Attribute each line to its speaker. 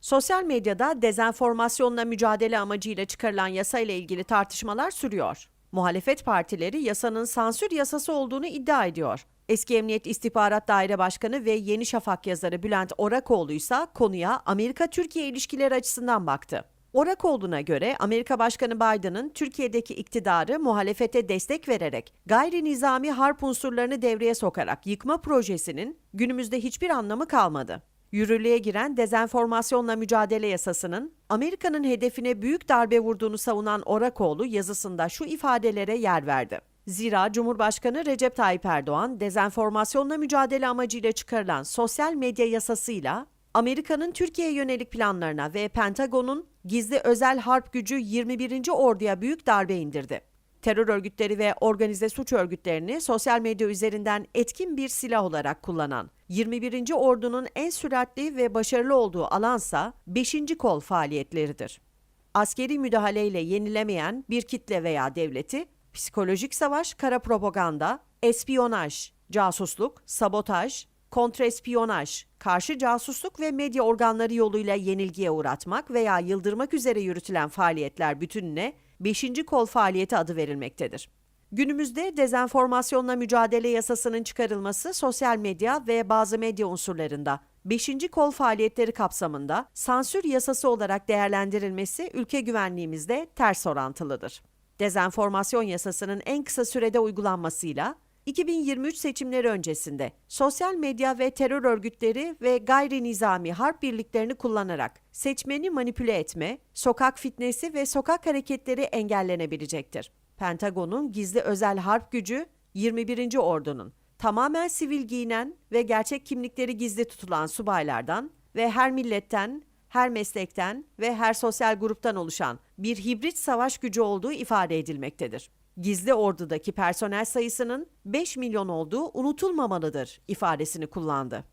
Speaker 1: Sosyal medyada dezenformasyonla mücadele amacıyla çıkarılan yasa ile ilgili tartışmalar sürüyor. Muhalefet partileri yasanın sansür yasası olduğunu iddia ediyor. Eski Emniyet İstihbarat Daire Başkanı ve Yeni Şafak yazarı Bülent Orakoğlu ise konuya Amerika-Türkiye ilişkileri açısından baktı. Orakoğlu'na göre Amerika Başkanı Biden'ın Türkiye'deki iktidarı muhalefete destek vererek gayri nizami harp unsurlarını devreye sokarak yıkma projesinin günümüzde hiçbir anlamı kalmadı. Yürürlüğe giren dezenformasyonla mücadele yasasının Amerika'nın hedefine büyük darbe vurduğunu savunan Orakoğlu yazısında şu ifadelere yer verdi. Zira Cumhurbaşkanı Recep Tayyip Erdoğan dezenformasyonla mücadele amacıyla çıkarılan sosyal medya yasasıyla Amerika'nın Türkiye'ye yönelik planlarına ve Pentagon'un gizli özel harp gücü 21. Ordu'ya büyük darbe indirdi. Terör örgütleri ve organize suç örgütlerini sosyal medya üzerinden etkin bir silah olarak kullanan 21. Ordu'nun en süratli ve başarılı olduğu alansa 5. kol faaliyetleridir. Askeri müdahaleyle yenilemeyen bir kitle veya devleti psikolojik savaş, kara propaganda, espiyonaj, casusluk, sabotaj, kontrespiyonaj, karşı casusluk ve medya organları yoluyla yenilgiye uğratmak veya yıldırmak üzere yürütülen faaliyetler bütününe 5. kol faaliyeti adı verilmektedir. Günümüzde dezenformasyonla mücadele yasasının çıkarılması sosyal medya ve bazı medya unsurlarında 5. kol faaliyetleri kapsamında sansür yasası olarak değerlendirilmesi ülke güvenliğimizde ters orantılıdır. Dezenformasyon yasasının en kısa sürede uygulanmasıyla 2023 seçimleri öncesinde sosyal medya ve terör örgütleri ve gayri nizami harp birliklerini kullanarak seçmeni manipüle etme, sokak fitnesi ve sokak hareketleri engellenebilecektir. Pentagon'un gizli özel harp gücü 21. Ordu'nun tamamen sivil giyinen ve gerçek kimlikleri gizli tutulan subaylardan ve her milletten, her meslekten ve her sosyal gruptan oluşan bir hibrit savaş gücü olduğu ifade edilmektedir. Gizli ordudaki personel sayısının 5 milyon olduğu unutulmamalıdır ifadesini kullandı.